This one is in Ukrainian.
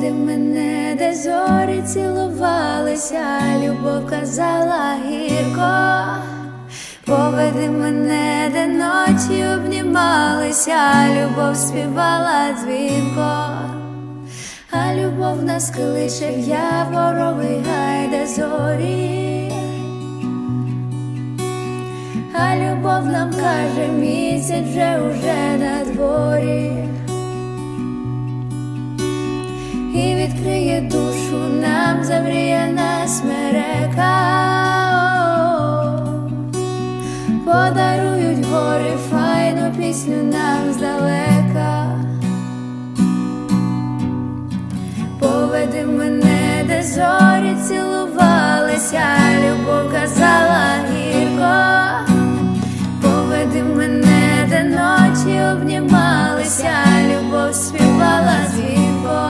Поведи мене, де зорі цілувалися, любов казала гірко. Поведи мене, де ночі обнімалися, любов співала дзвінко, а любов нас кличе в яворовий гай, де зорі, а любов нам каже, місяць вже уже на І відкриє душу нам завріє нас мерека, Подарують гори файну пісню нам здалека. Поведи мене, де зорі любов